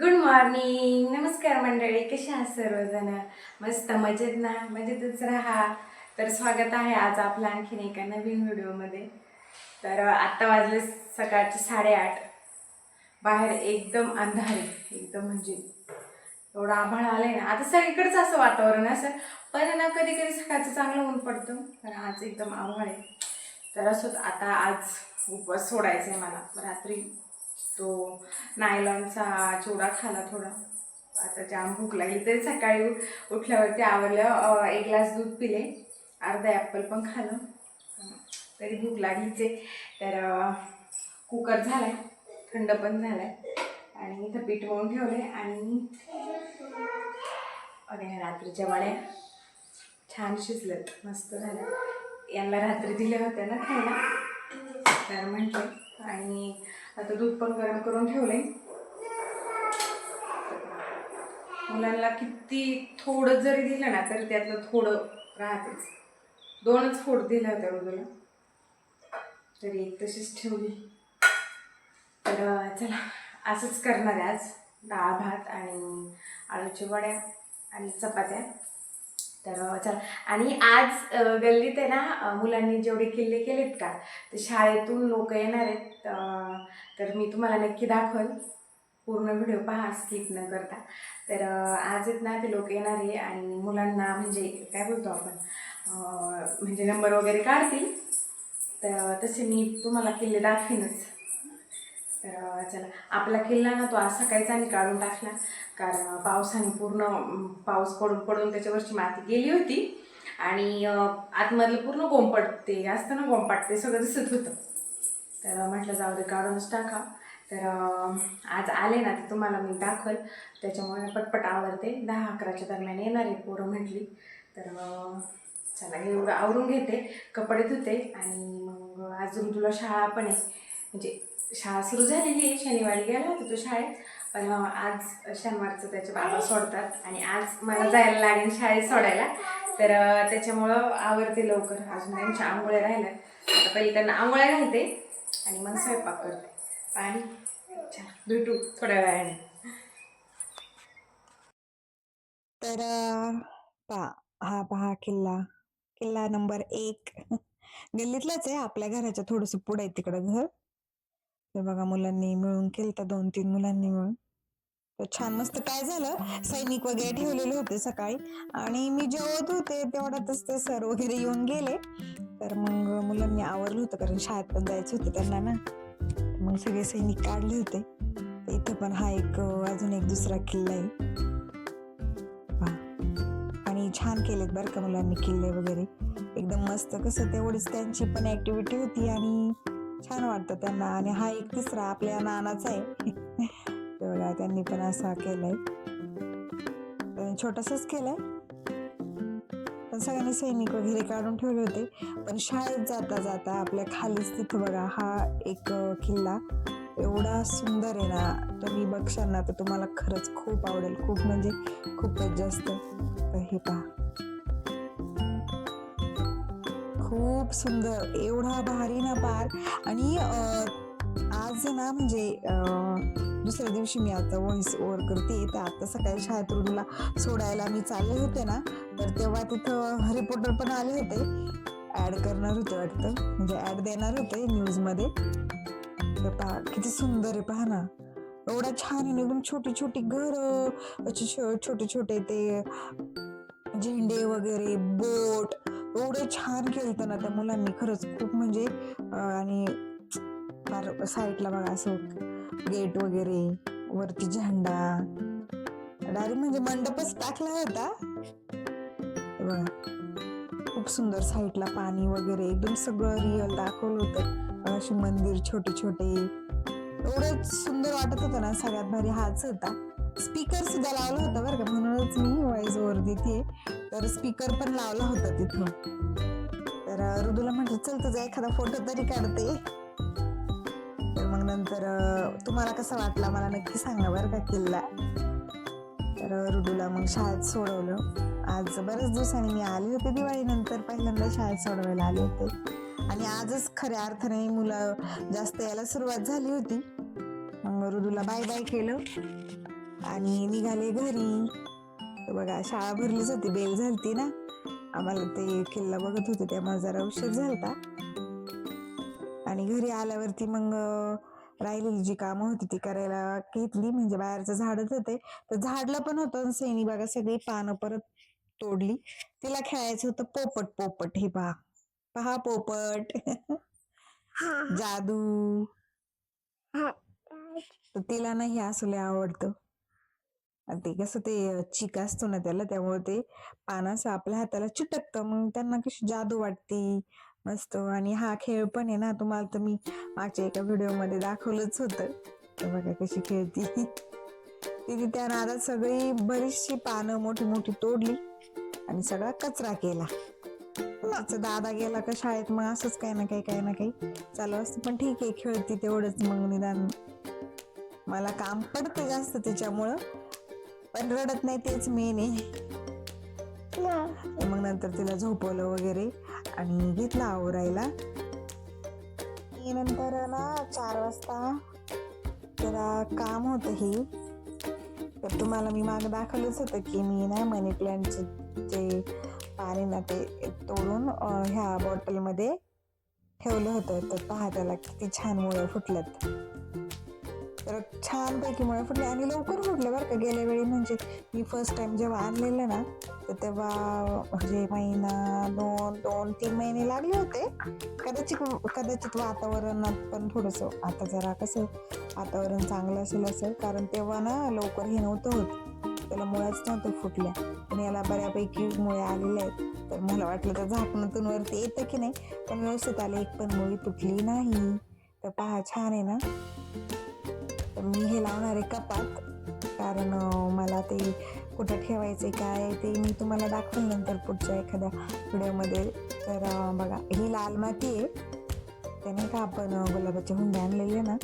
Good morning नमस्कार मंडळी. कशा आहात सर्वजण? मस्त मजेत ना? मजेतच राहा. तर स्वागत आहे आज आपलं आणखीन एका नवीन व्हिडिओमध्ये. तर आत्ता वाजले सकाळचे साडेआठ. बाहेर एकदम अंधार आहे. एकदम म्हणजे एवढं आभाळ आलं आहे ना. आता सगळीकडचं असं वातावरण असं. पण ना कधी कधी सकाळचं चांगलं ऊन पडतं. तर आज एकदम आभाळ आहे. तर असंच आता आज उपवास सोडायचा आहे मला. रात्री तो नायलॉनचा चिवडा खाला थोडा. आता जाम भूक लागली तरी सकाळी उठल्यावरती आवडलं एक ग्लास दूध पिले. अर्धा ॲपल पण खालं. तरी भूक लागलीच आहे तर कुकर झाला आहे थंड पण झाला आहे आणि इथं पीठ मळून ठेवले आणि अरे रात्रीच्या वड्या छान शिजलेत मस्त झालं यांना रात्री दिल्या होत्या ना खायला. तर म्हटलं आणि आता दूध पण गरम करून ठेवले मुलांना किती थोडं जरी दिलं ना तरी त्यातलं थोडं राहतेच. दोनच फोड दिल्या होत्या रोजला तरी एक तशीच ठेवली. तर चला असंच करणार आहे आज. डाळ भात आणि आळूच्या वड्या आणि चपात्या. तर चला. आणि आज गल्लीत आहे ना मुलांनी जेवढे किल्ले केलेत का ते शाळेतून लोक येणार आहेत. तर मी तुम्हाला नक्की दाखवल. पूर्ण व्हिडिओ पहा स्किप न करता. तर आज आहेत ना ते लोक येणार आहे आणि मुलांना म्हणजे काय बोलतो आपण म्हणजे नंबर वगैरे काढतील. तर तसे मी तुम्हाला किल्ले दाखवीनच. तर चला आपला किल्ला ना तो आज सकाळीच आम्ही काढून टाकला. कारण पावसाने पूर्ण पाऊस पडून पडून त्याच्यावरची माती गेली होती. आणि आतमधलं पूर्ण गोंपट ते असतं ना गोंपाट ते सगळं दिसत होतं. तर म्हटलं जाऊ दे काढूनच टाका तर आज आले ना ते तुम्हाला मी दाखवल. त्याच्यामुळे पटपट आवडते दहा अकराच्या दरम्यान येणार आहे पोरं म्हटली. तर चला एवढं आवरून घेते. कपडे धुते आणि मग अजून तुला शाळा पण आहे. म्हणजे शाळा सुरू झालेली आहे. शनिवारी गेला होता तो शाळेत. पण आज शनिवारचं त्याचे बाबा सोडतात आणि आज मला जायला लागेल शाळेत सोडायला. तर त्याच्यामुळं आवडते लवकर. अजून त्यांच्या आंघोळ्या राहिल्या आता पहिले त्यांना आंघोळ्या घालते आणि मग स्वयंपाक करते. पाणी अच्छा भेटू थोड्या वेळाने. तर पा पहा हा पहा किल्ला. किल्ला नंबर एक. गल्लीतलाच आहे. आपल्या घराच्या थोडस पुढे आहे तिकडं घर. ते बघा मुलांनी मिळून केलं दोन तीन मुलांनी मिळून. तर छान मस्त काय झालं सैनिक वगैरे ठेवलेले होते सकाळी. आणि मी जेवत होते तेवढ्यातच ते सर वगैरे येऊन गेले. तर मग मुलांनी आवरलं होतं कारण शाळेत पण जायचं होतं त्यांना ना. मग सगळे सैनिक काढले होते. इथं पण हा एक अजून एक दुसरा किल्ला आहे. आणि छान केलेत बरं का मुलांनी किल्ले वगैरे. एकदम मस्त कसं तेवढीच त्यांची पण ऍक्टिव्हिटी होती आणि छान वाटतं त्यांना. आणि हा एक तिसरा आपल्या नानाचा आहे. ते बघा त्यांनी पण असा केलाय. त्यांनी छोटासाच केलाय. पण सगळ्यांनी सैनिक वगैरे काढून ठेवले होते. पण शाळेत जाता जाता आपल्या खालीच तिथं बघा हा एक किल्ला एवढा सुंदर आहे ना. तुम्ही बघशाल ना तर तुम्हाला खरंच खूप आवडेल. खूप म्हणजे खूपच जास्त. हे पहा. खूप सुंदर एवढा भारी ना पार आणि आज ना म्हणजे दुसऱ्या दिवशी मी आता व्हॉइस ओव्हर करते. तर आता सकाळी शाळेत रुडूला सोडायला मी चालले होते ना तर तेव्हा तिथं रिपोर्टर पण आले होते. ऍड करणार होते वाटतं. म्हणजे ऍड देणार होते न्यूजमध्ये तर पहा किती सुंदर आहे पहा ना. एवढा छान आहे. एकदम छोटी छोटी घर छो- छोटे छोटे ते झेंडे वगैरे बोट एवढं छान केलं ना त्या मुलांनी खरंच. खूप म्हणजे आणि फार साईडला बघा असं गेट वगैरे वरती झेंडा. डायरेक्ट म्हणजे मंडपच टाकला होता. बघा. खूप सुंदर साईडला पाणी वगैरे एकदम सगळं रिअल दाखवलं होतं. अशी मंदिर छोटे छोटे एवढं सुंदर वाटत होतं ना सगळ्यात भारी हाच होता. स्पीकर सुद्धा लावला होता बरं का म्हणूनच मी वॉइस ओव्हर देते तर स्पीकर पण लावला होता तिथं. तर ऋदूला म्हटलं चल तुझा एखादा फोटो तरी काढते. तर मग नंतर तुम्हाला कसा वाटला मला नक्की सांगा बरं का किल्ला. तर ऋदूला मग शाळेत सोडवलं. आज बऱ्याच दिवसांनी मी आले होते दिवाळीनंतर. पहिल्यांदा शाळेत सोडवायला आले होते. आणि आजच खऱ्या अर्थाने मुलं जास्त यायला सुरुवात झाली होती. मग ऋदूला बाय बाय केलं. आणि निघाले घरी. तर बघा शाळा भरलीच होती बेल झालती ना? आम्हाला ते किल्ला बघत होते त्यामुळे जरा उशीर झालता. आणि घरी आल्यावरती मग राहिलेली जी कामं होती ती करायला घेतली. म्हणजे बाहेरचं झाडच होते. तर झाडलं पण होतं आणि सैनी बघा सगळी पानं परत तोडली. तिला खेळायचं होतं पोपट पोपट. हे पहा. पहा पोपट. जादू. तर तिला नाही असले आवडतं. आणि ते कसं ते चिक असतो ना त्याला त्यामुळे ते पानाचं आपल्या हाताला चिटकतं. मग त्यांना कशी जादू वाटते मस्त. आणि हा खेळ पण आहे ना तुम्हाला तर मी मागच्या एका व्हिडिओमध्ये दाखवलंच होतं. बघा कशी खेळती. तिथे त्या नादात सगळी बरीचशी पानं मोठी मोठी तोडली आणि सगळा कचरा केला. तिचा दादा गेला का शाळेत मग असंच काही ना काही काही ना काही चालू असतं. पण ठीक आहे खेळती तेवढंच मग निदान. मला काम पडतं जास्त त्याच्यामुळं. पण रडत नाही तेच मेन आहे. मग? नंतर तिला झोपवलं वगैरे आणि घेतला आवरायला. नंतर ना चार वाजता जरा काम होतं हे. तर तुम्हाला मी माग दाखवलंच होतं की मी ना मनी प्लांटचे जे पाणी ना ते तोडून ह्या बॉटलमध्ये ठेवलं होतं. तर पहा त्याला किती छान मुळं फुटल्यात. तर छानपैकी मुळे फुटले. आणि लवकर फुटले बरं का. गेल्या वेळी म्हणजे मी फर्स्ट टाइम जेव्हा आणलेलं ना तर तेव्हा म्हणजे महिना दोन दोन तीन महिने लागले होते. कदाचित कदाचित वातावरणात पण थोडंसं आता जरा कसं वातावरण चांगलं असेल असं कारण तेव्हा ना लवकर हे नव्हतं होत. त्याला मुळाच नव्हतं फुटल्या पण याला बऱ्यापैकी मुळे आलेल्या आहेत. तर मला वाटलं तर झाकणातून वरती येतं की नाही. पण व्यवस्थित आले एक पण मुळी तुटली नाही. तर पहा छान आहे ना. तर मी हे लावणार आहे कपात. कारण मला ते कुठं ठेवायचे काय ते मी तुम्हाला दाखवेन नंतर पुढच्या एखाद्या व्हिडिओमध्ये. तर बघा ही लाल माती आहे. त्याने का आपण गुलाबाचे हुंडे आणलेले ना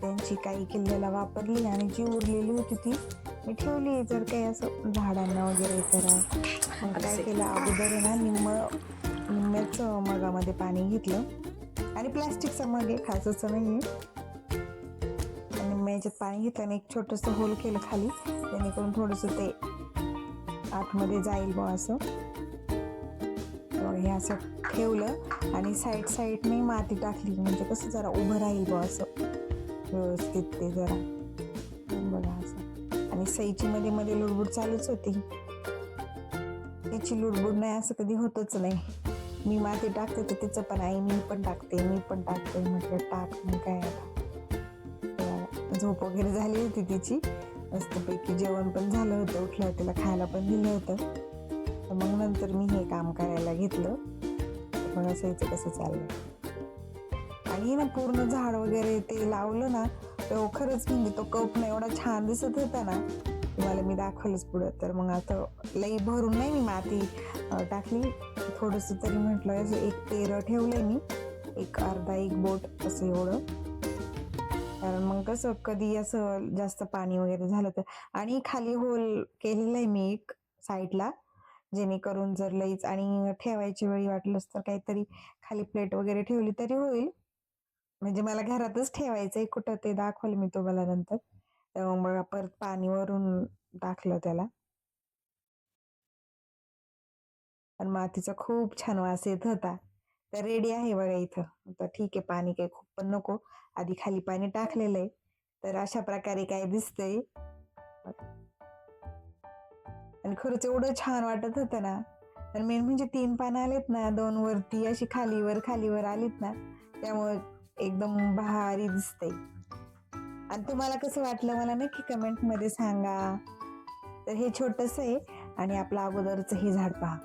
त्यांची काही किल्ल्याला वापरली आणि जी उरलेली होती ती मी ठेवली जर काही असं झाडांना वगैरे तर मग काय केलं अगोदर आहे ना निम्म निम्म्याच मगामध्ये पाणी घेतलं. आणि प्लॅस्टिकचं मग आहे खासचं नाही आहे आणि याच्यात पाणी घेतलं आणि एक छोटंसं होल केलं खाली. जेणेकरून थोडंसं ते आतमध्ये जाईल बा असं. हे असं ठेवलं आणि साईड साईडने माती टाकली. म्हणजे कसं जरा उभं राहील बा असं. व्यवस्थित ते जरा. बघा असं. आणि सईची मध्ये मध्ये लुडबुड चालूच होती. तिची लुडबुड नाही असं कधी होतच नाही. मी माती टाकते तर तिचं पण आई मी पण टाकते मी पण टाकते. म्हटलं टाक मग काय आता? झोप वगैरे झाली होती तिची. मस्तपैकी जेवण पण झालं होतं उठलं तिला खायला पण दिलं होतं. तर मग नंतर मी हे काम करायला घेतलं. पण असं यायचं कसं चाललं. आणि ना पूर्ण झाड वगैरे ते लावलं ना तर खरंच म्हणजे तो कप ना एवढा छान दिसत होता ना तुम्हाला मी दाखवलंच पुढं. तर मग आता लई भरून नाही मी माती टाकली. थोडंसं तरी म्हटलं असं एक पेरं ठेवलंय मी. एक अर्धा एक बोट असं एवढं. कारण मग कसं कधी असं जास्त पाणी वगैरे झालं तर? आणि खाली होल केलेलं आहे मी एक साईडला जेणेकरून जर लईच आणि ठेवायची वेळी वाटलंच तर काहीतरी खाली प्लेट वगैरे ठेवली तरी होईल. म्हणजे मला घरातच ठेवायचंय कुठं ते दाखवलं मी तुम्हाला नंतर. तेव्हा मग परत पाणी वरून टाकलं त्याला. पण मातीचा खूप छान वास येत होता. तर रेडी आहे बघा इथं. आता ठीक आहे पाणी काही खूप पण नको. आधी खाली पाणी टाकलेलं आहे. तर अशा प्रकारे काय दिसतंय. आणि खरंच एवढं छान वाटत होतं ना. आणि मेन म्हणजे तीन पानं आलेत ना दोन वरती अशी खालीवर खालीवर आलीत ना त्यामुळे एकदम भारी दिसते आणि तुम्हाला कसं वाटलं मला नक्की कमेंटमध्ये सांगा. तर हे छोटस आहे आणि आपलं अगोदरचं हे झाड पहा.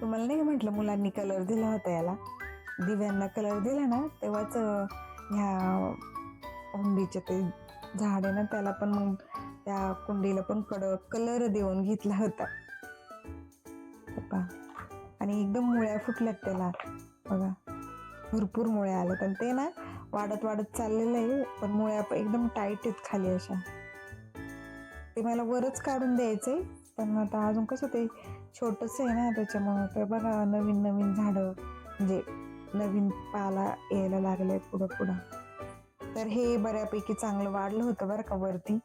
तुम्हाला नाही म्हटलं मुलांनी कलर दिला होता याला. दिव्यांना कलर दिला ना तेव्हाच ह्या हुंडीचे ते झाड आहे ना त्याला पण मग त्या कुंडीला पण कड कलर देऊन घेतला होता. आणि एकदम मुळ्या फुटल्यात त्याला. बघा. भरपूर मुळ्या आल्यात. आणि ते ना वाढत वाढत चाललेलं आहे पण मुळ्या एकदम टाईट आहेत खाली अशा. ते मला वरच काढून द्यायचंय पण आता अजून कसं ते छोटंसं आहे ना त्याच्यामुळं. तर बघा नवीन नवीन झाडं म्हणजे नवीन पाला यायला लागले पुढं पुढं. तर हे बऱ्यापैकी चांगलं वाढलं होतं बरं का वरती.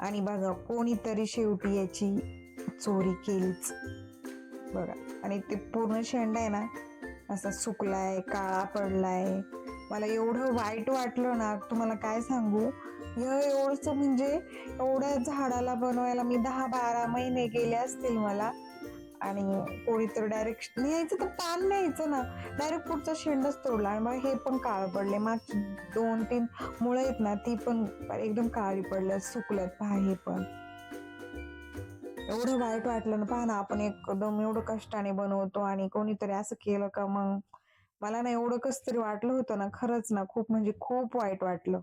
आणि बघा कोणीतरी शेवटी याची चोरी केलीच. बघा आणि ते पूर्ण शेंडा आहे ना असा सुकलाय काळा पडलाय. मला एवढं वाईट वाटलं ना तुम्हाला काय सांगू? हे एवढंच म्हणजे एवढ्या झाडाला बनवायला मी दहा बारा महिने गेले असतील मला. आणि कोणी तर डायरेक्ट न्यायचं तर पान न्यायचं ना. डायरेक्ट पुढचा शेंडच तोडला आणि मग हे पण काळ पडले. मागची दोन तीन मुळं आहेत ना ती पण एकदम काळी पडल्यात सुकल्यात. पहा हे पण. एवढं वाईट वाटलं ना. पहा ना आपण एकदम एवढं कष्टाने बनवतो आणि कोणीतरी असं केलं का मग? मला ना एवढं कस तरी वाटलं होतं ना खरंच ना खूप म्हणजे खूप वाईट वाटलं.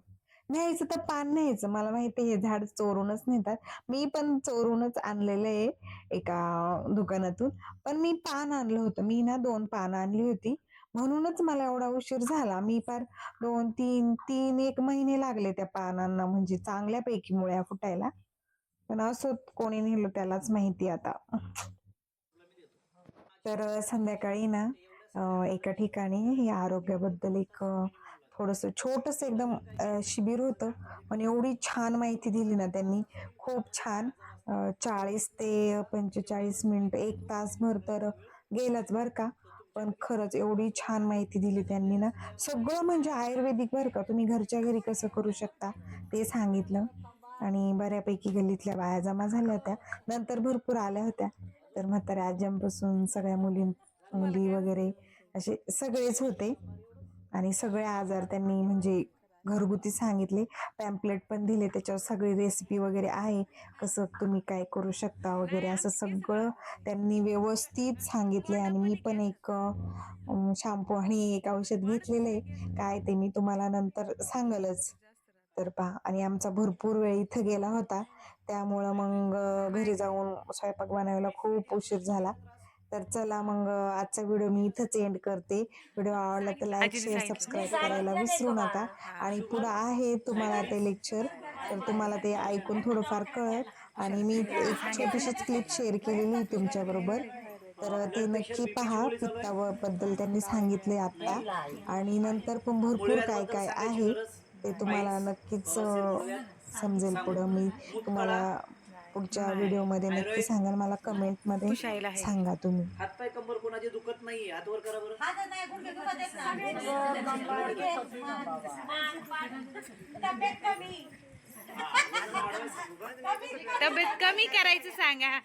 न्यायचं तर पान न्यायचं. मला माहिती हे झाड चोरूनच नेतात. मी पण चोरूनच आणलेलं आहे एका दुकानातून. पण मी पान आणलं होतं. मी ना दोन पान आणली होती. म्हणूनच मला एवढा उशीर झाला. मी फार दोन तीन तीन एक महिने लागले त्या पानांना. म्हणजे चांगल्यापैकी मुळ्या फुटायला. पण असं कोणी नेलं त्यालाच माहिती आता. तर संध्याकाळी ना एका ठिकाणी हे आरोग्याबद्दल एक थोडंसं छोटस एकदम शिबिर होतं. पण एवढी छान माहिती दिली ना त्यांनी. खूप छान. चाळीस ते पंचेचाळीस मिनिट एक तासभर तर गेलाच बरं का. पण खरंच एवढी छान माहिती दिली त्यांनी ना. सगळं म्हणजे आयुर्वेदिक बरं का. तुम्ही घरच्या घरी कसं करू शकता ते सांगितलं. आणि बऱ्यापैकी गल्लीतल्या बाया जमा झाल्या होत्या. नंतर भरपूर आल्या होत्या. तर म्हाताऱ्या आजांपासून सगळ्या मुली मुली वगैरे असे सगळेच होते. आणि सगळे आजार त्यांनी म्हणजे घरगुती सांगितले. पॅम्पलेट पण दिले त्याच्यावर सगळी रेसिपी वगैरे आहे. कसं तुम्ही काय करू शकता वगैरे असं सगळं त्यांनी व्यवस्थित सांगितले आणि मी पण एक शॅम्पू आणि एक औषध घेतलेलं आहे. काय ते मी तुम्हाला नंतर सांगलच. तर पहा आणि आमचा भरपूर वेळ इथं गेला होता. त्यामुळं मग घरी जाऊन स्वयंपाक बनवायला खूप उशीर झाला. तर चला मग आजचा व्हिडिओ मी इथंच एंड करते. व्हिडिओ आवडला तर लाईक शेअर सबस्क्राईब करायला विसरू नका. आणि पुढं आहे तुम्हाला ते लेक्चर तर तुम्हाला ते ऐकून थोडंफार कळत आणि मी एक छोटीशीच क्लिप शेअर केलेली तुमच्याबरोबर तर ते नक्की पहा पित्ताबद्दल त्यांनी सांगितले आता. आणि नंतर पण भरपूर काय काय आहे ते तुम्हाला नक्कीच समजेल पुढं. मी तुम्हाला पुढच्या व्हिडिओमध्ये नक्की सांगाल मला कमेंटमध्ये सांगा तुम्ही. हातपाय कंबर कोणाचे दुखत नाही हात वर करा बरं. तब्येत कमी करायचं सांगा.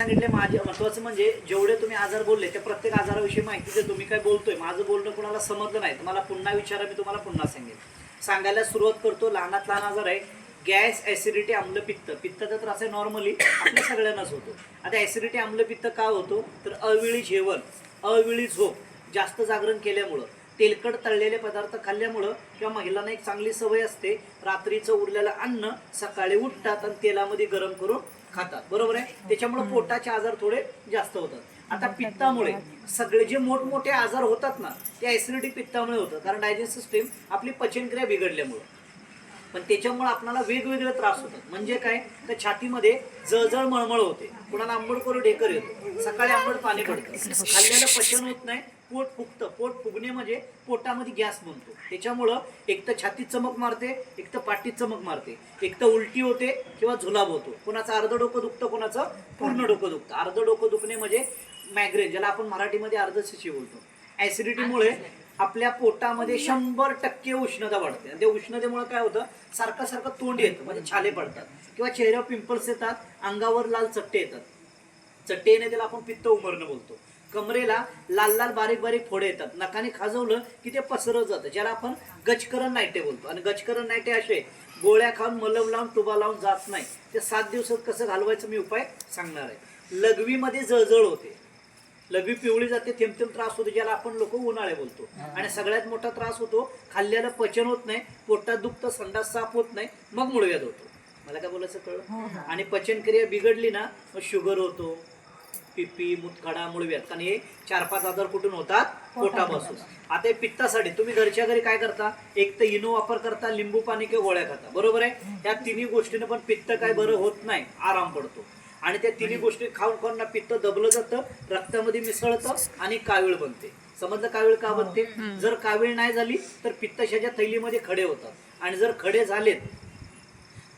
सांगितले माझे महत्वाचं म्हणजे जेवढे तुम्ही आजार बोलले त्या प्रत्येक आजाराविषयी माहिती देतो. मी काय बोलतोय? माझं बोलणं कुणाला समजलं नाही. तुम्हाला पुन्हा विचारा मी तुम्हाला पुन्हा सांगेन. सांगायला सुरुवात करतो. लहानात लहान आजार आहे. गॅस ऍसिडिटी आम्लपित्त पित्ताचा त्रास आहे नॉर्मली आपल्या सगळ्यांनाच होतो. आता ऍसिडिटी आम्लपित्त का होतो? तर अवेळी जेवण अवेळी झोप जास्त जागरण केल्यामुळं तेलकट तळलेले पदार्थ खाल्ल्यामुळं किंवा महिलांना एक चांगली सवय असते रात्रीचं उरलेलं अन्न सकाळी उठतात आणि तेलामध्ये गरम करून खातात. बरोबर आहे? त्याच्यामुळे पोटाचे आजार थोडे जास्त होतात. आता पित्तामुळे सगळे जे मोठमोठे आजार होतात ना ते ऍसिडिटी पित्तामुळे होतं. कारण डायजेस्ट सिस्टीम आपली पचनक्रिया बिघडल्यामुळं. पण त्याच्यामुळे आपल्याला वेगवेगळे त्रास होतात. म्हणजे काय? तर छातीमध्ये जळजळ मळमळ होते. कुणाला आंबड करून ढेकर येतो. सकाळी आंबड पाणी पडतं. खाल्ल्याला पचन होत नाही. पोट फुगतं. पोट फुगणे म्हणजे पोटामध्ये गॅस बनतो. त्याच्यामुळं एक तर छातीत चमक मारते एक तर पाठीत चमक मारते. एक तर उलटी होते किंवा झुलाब होतो. कोणाचं अर्ध डोकं दुखतं कोणाचं पूर्ण डोकं दुखतं. अर्ध डोकं दुखणे म्हणजे मॅग्रेन ज्याला आपण मराठीमध्ये अर्धशिशी बोलतो. ॲसिडिटीमुळे आपल्या पोटामध्ये शंभर टक्के उष्णता वाढते. आणि त्या उष्णतेमुळे काय होतं? सारखं सारखं तोंड येतं म्हणजे छाले पडतात. किंवा चेहऱ्यावर पिंपल्स येतात अंगावर लाल चट्टे येतात. चट्टे येणे त्याला आपण पित्त उमरणं बोलतो. कमरेला लाल लाल बारीक बारीक फोडे येतात. नकाने खाजवलं की ते पसरत जातं ज्याला आपण गचकरण नायटे बोलतो. आणि गचकरण नायटे असे गोळ्या खाऊन मलम लावून टुबा लावून जात नाही. ते सात दिवसात कसं घालवायचं मी उपाय सांगणार आहे. लघवीमध्ये जळजळ होते. लघवी पिवळी जाते थेंब थेंब त्रास होतो ज्याला आपण लोक उन्हाळे बोलतो. आणि सगळ्यात मोठा त्रास होतो खाल्ल्याला पचन होत नाही पोटात दुखतं संडास साफ होत नाही मग मूळव्याध होतो. मला काय बोलायचं कळलं? आणि पचनक्रिया बिघडली ना मग शुगर होतो पिपी मुतखडा मूळव्याध. कारण हे चार पाच आजार कुठून होतात? पोटापासून. आता हे पित्तासाठी तुम्ही घरच्या घरी काय करता? एक तर इनो वापर करता लिंबू पाणी किंवा गोळ्या खाता. बरोबर आहे? या तिन्ही गोष्टीनं पण पित्त काय बरं होत नाही आराम पडतो. आणि त्या तिन्ही गोष्टी खाऊन खाऊन ना पित्त दबलं जातं रक्तामध्ये मिसळतं आणि कावीळ बनते. समजलं कावीळ का बनते? जर कावीळ नाही झाली तर पित्ताशाच्या थैलीमध्ये खडे होतात. आणि जर खडे झालेत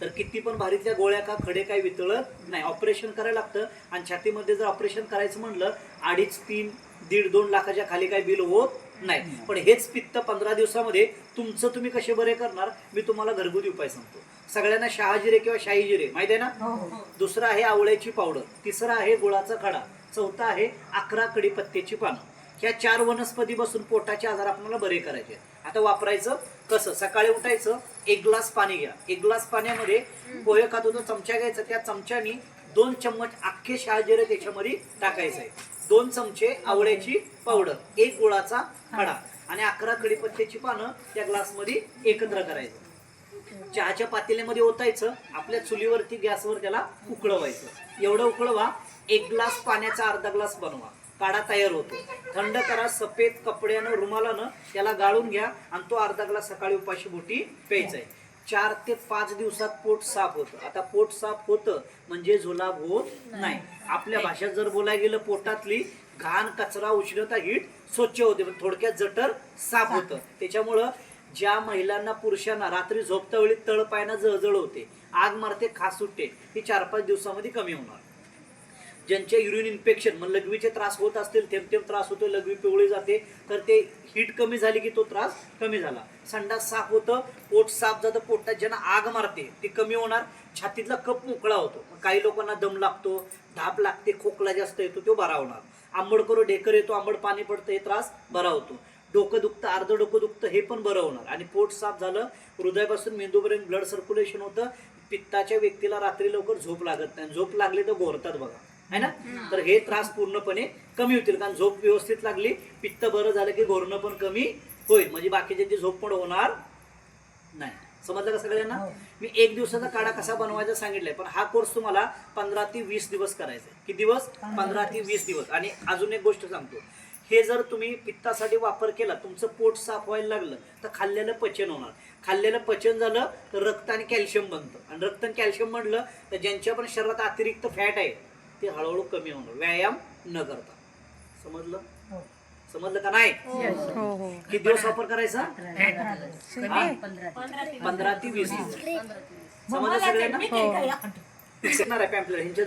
तर किती पण भारीतल्या गोळ्या का खडे काही वितळत नाही. ऑपरेशन करायला लागतं आणि छातीमध्ये जर ऑपरेशन करायचं म्हणलं अडीच तीन दीड दोन लाखाच्या खाली काही बिल होत नाही. पण हेच पित्त पंधरा दिवसामध्ये तुमचं तुम्ही कसे बरे करणार मी तुम्हाला घरगुती उपाय सांगतो. सगळ्यांना शहाजिरे किंवा शाही जिरे माहिती आहे ना? दुसरा आहे आवळ्याची पावडर तिसरा आहे गुळाचा खडा चौथा आहे अकरा कडीपत्त्याची पानं. ह्या चार वनस्पती बसून पोटाचे आजार आपल्याला बरे करायचे आता वापरायचं कसं? सकाळी उठायचं एक ग्लास पाणी घ्या. एक ग्लास पाण्यामध्ये पोहे खातो तो चमचा घ्यायचा त्या चमच्यानी दोन चम्मच अख्खे शहाजिरे त्याच्यामध्ये टाकायचं आहे दोन चमचे आवळ्याची पावडर एक गुळाचा खडा आणि अकरा कडीपत्त्याची पानं त्या ग्लासमध्ये एकत्र करायचं. चहाच्या पातेल्यामध्ये ओतायचं आपल्या चुलीवरती गॅसवर त्याला उकळवायचं. एवढं उकळवा एक ग्लास पाण्याचा अर्धा ग्लास बनवा. काढा तयार होतो. थंड करा सफेद कपड्यानं रुमालानं त्याला गाळून घ्या आणि तो अर्धा ग्लास सकाळी उपाशी बोटी प्यायचा आहे. चार ते पाच दिवसात पोट साफ होतं. आता पोट साफ होतं म्हणजे झुलाब होत नाही. आपल्या भाषेत जर बोलायला गेलं पोटातली घाण कचरा उष्णता हीट स्वच्छ होते. पण थोडक्यात जठर साफ होतं. त्याच्यामुळं ज्या महिलांना पुरुषांना रात्री झोपता वेळी तळपायना जळजळ होते आग मारते खास सुटते ही चार पाच दिवसामध्ये कमी होणार. ज्यांचे युरिन इन्फेक्शन मग लघवीचे त्रास होत असतील थेंब थेंब त्रास होतो लघवी पिवळी जाते तर ते हीट कमी झाली की तो त्रास कमी झाला. संडास साफ होतं पोट साफ जातं पोटात ज्यांना आग मारते ते कमी होणार. छातीतला कप मोकळा होतो. मग काही लोकांना दम लागतो धाप लागते खोकला जास्त येतो तो बरा होणार. आंबड करू ढेकर येतो आंबड पाणी पडतं हे त्रास बरा होतो. डोकं दुखतं अर्ध डोकं दुखतं हे पण बरं होणार. आणि पोट साफ झालं हृदयापासून मेंदूपर्यंत ब्लड सर्क्युलेशन होतं. पित्ताच्या व्यक्तीला रात्री लवकर झोप लागत नाही. झोप लागली तर घोरतात बघा. है ना? तर हे त्रास पूर्णपणे कमी होतील कारण झोप व्यवस्थित लागली पित्त बरं झालं की घोरणं पण कमी होईल. म्हणजे बाकीच्यांची झोप पण होणार नाही. समजलं का सगळ्यांना? मी एक दिवसाचा काढा कसा बनवायचा सांगितलंय पण हा कोर्स तुम्हाला पंधरा ते वीस दिवस करायचा आहे. किती दिवस? पंधरा ते वीस दिवस. आणि अजून एक गोष्ट सांगतो हे जर तुम्ही पित्तासाठी वापर केला तुमचं पोट साफ व्हायला लागलं तर खाल्लेलं पचन होणार. खाल्लेलं पचन झालं तर रक्त आणि कॅल्शियम बनतं. आणि रक्त आणि कॅल्शियम म्हणलं तर ज्यांच्या पण शरीरात अतिरिक्त फॅट आहे ते हळूहळू कमी होणार व्यायाम न करता. समजलं? समजलं का नाही? हो हो. किती दिवस वापर करायचा? हा? पंधरा ते वीस दिवस. समजलं सगळ्यांना? शिकणार आहे पॅम्पलेट ह्यांच्या